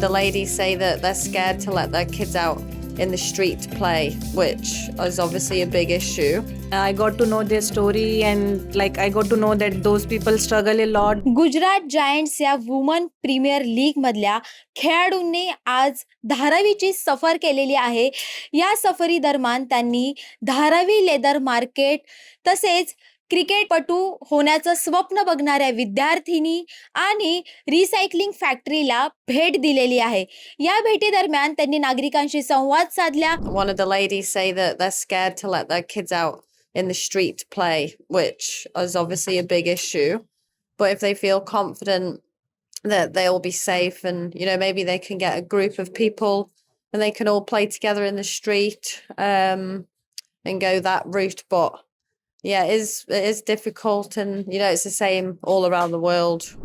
ladies say that they're scared to let their kids out in the street to play, which is obviously a big issue. I got to know their story and like I got to know that those people struggle a lot. Gujarat Giants या woman premier league मधल्या खेळाडूंनी आज धारावीची सफर केलेली आहे या सफरी दरम्यान त्यांनी धारावी लेदर मार्केट तसेच क्रिकेटपटू होण्याचं स्वप्न बघणाऱ्या विद्यार्थिनी आणि रिसायकलिंग फॅक्टरीला भेट दिलेली आहे या भेटी दरम्यान त्यांनी नागरिकांशी संवाद साधला One of the ladies say that they're scared to let their kids out in the street to play, which is obviously a big issue. But if they feel confident that they'll be safe and, you know, maybe they can get a group of people and they can all play together in the street um, and go that route. But yeah, it is, it is difficult and, you know, it's the same all around the world.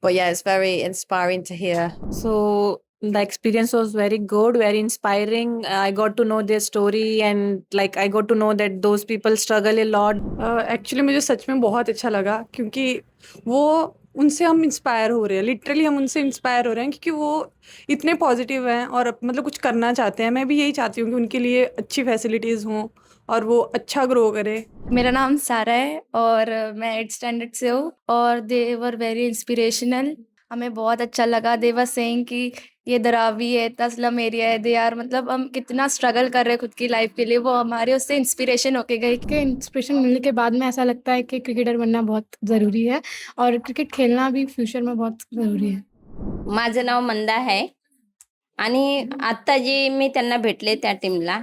But yeah, it's very inspiring to hear. So the experience was very good, very inspiring. I got to know their story and like I got to know that those people struggle a lot. Actually मुझे सच में बहुत अच्छा लगा क्योंकि वो उनसे हम inspire हो रहे हैं लिटरली हम उनसे इंस्पायर हो रहे हैं क्योंकि वो इतने पॉजिटिव हैं और मतलब कुछ करना चाहते हैं मैं भी यही चाहती हूँ कि उनके लिए अच्छी फैसिलिटीज़ हों और वो अच्छा ग्रो करे। मेरा नाम सारा है और मैं एट स्टैंडर्ड से हूँ और दे वर वेरी इंस्पिरेशनल हमें बहुत अच्छा लगा। दे वर सेइंग कि ये दरावी है इतना स्लम एरिया है। दे आर मतलब हम कितना स्ट्रगल कर रहे हैं खुद की लाइफ के लिए। वो हमारे उससे इंस्पिरेशन होके गई के इंस्पिरेशन मिलने के बाद में ऐसा लगता है कि क्रिकेटर बनना बहुत ज़रूरी है और क्रिकेट खेलना भी फ्यूचर में बहुत ज़रूरी है। माझं नाव मंदा आहे आणि आत्ता जी मी त्यांना भेटले त्या टीमला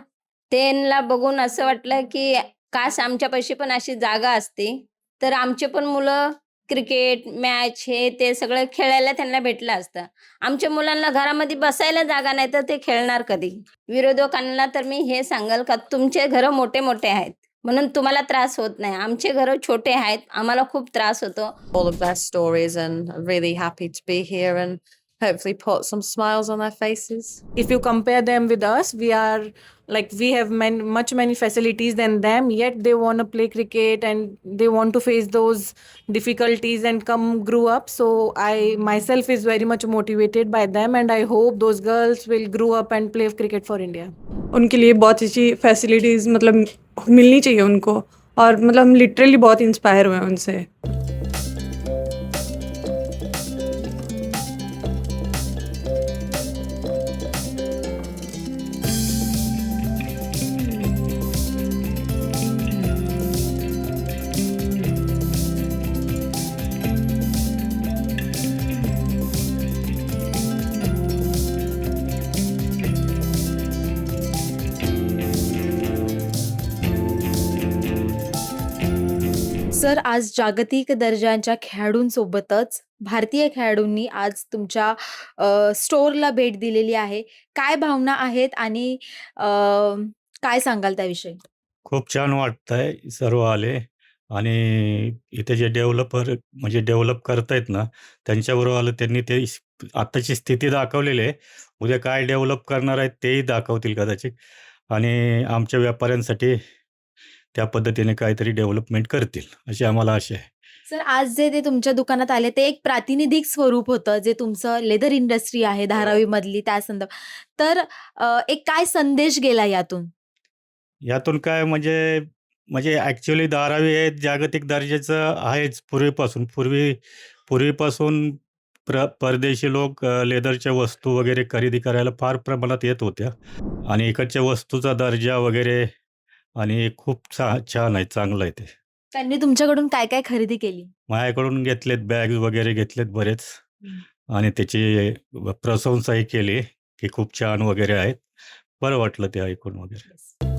त्यांना बघून असं वाटलं की काश आमच्यापाशी पण अशी जागा असती. तर आमचे पण मुलं क्रिकेट मॅच हे ते सगळं खेळायला त्यांना भेटलं असतं. आमच्या मुलांना घरामध्ये बसायला जागा नाही तर ते खेळणार कधी? विरोधकांना तर मी हे सांगाल का तुमचे घरं मोठे मोठे आहेत. म्हणून तुम्हाला त्रास होत नाही. आमचे घरं छोटे आहेत. आम्हाला खूप त्रास होतो. All of their stories and I'm really happy to be here and hopefully put some smiles on their faces. If you compare them with us, we are like we have man, much many facilities than them. Yet they want to play cricket and they want to face those difficulties and come grow up. So I myself is very much motivated by them, and I hope those girls will grow up and play cricket for India. उनके लिए बहुत अच्छी facilities मतलब मिलनी चाहिए उनको और मतलब हम लिटरली बहुत इंस्पायर हुए हैं उनसे सर आज जागतिक दर्जांच्या खेळाडूंसोबतच भारतीय खेळाडूंनी आज तुमच्या अ, स्टोअरला भेट दिलेली आहे. काय भावना आहेत आणि अ, काय सांगाल त्याविषयी? खूप छान वाटतंय सर्व आले आणि इथे जे डेव्हलपर म्हणजे डेव्हलप करतायत ना त्यांच्याबरोबर आलं त्यांनी ते स- आत्ताची स्थिती दाखवलेली आहे. उद्या काय डेव्हलप करणार आहेत तेही दाखवतील कदाचित. आणि आमच्या व्यापाऱ्यांसाठी त्या पद्धतीने काहीतरी डेव्हलपमेंट करतील अशी आम्हाला आशा आहे. सर आज जे ते तुमच्या दुकानात आले ते एक प्रातिनिधिक स्वरूप होतं जे तुमचं लेदर इंडस्ट्री आहे धारावी मधली त्या संदर्भात तर अ, एक काय संदेश गेला यातून? यातून काय म्हणजे म्हणजे ॲक्च्युली धारावी हे जागतिक दर्जाचं आहेच पूर्वीपासून. पूर्वी पूर्वीपासून प्र परदेशी लोक अ, लेदरच्या वस्तू वगैरे खरेदी करायला फार प्रमाणात येत होत्या. आणि इकडच्या वस्तूचा दर्जा वगैरे आणि खूप छा छान आहे चांगलं आहे ते. त्यांनी तुमच्याकडून काय काय खरेदी केली? माझ्याकडून घेतलेत बॅग्स वगैरे घेतलेत बरेच. आणि त्याची प्रशंसाही केली की खूप छान वगैरे आहेत. बरं वाटलं ते ऐकून वगैरे.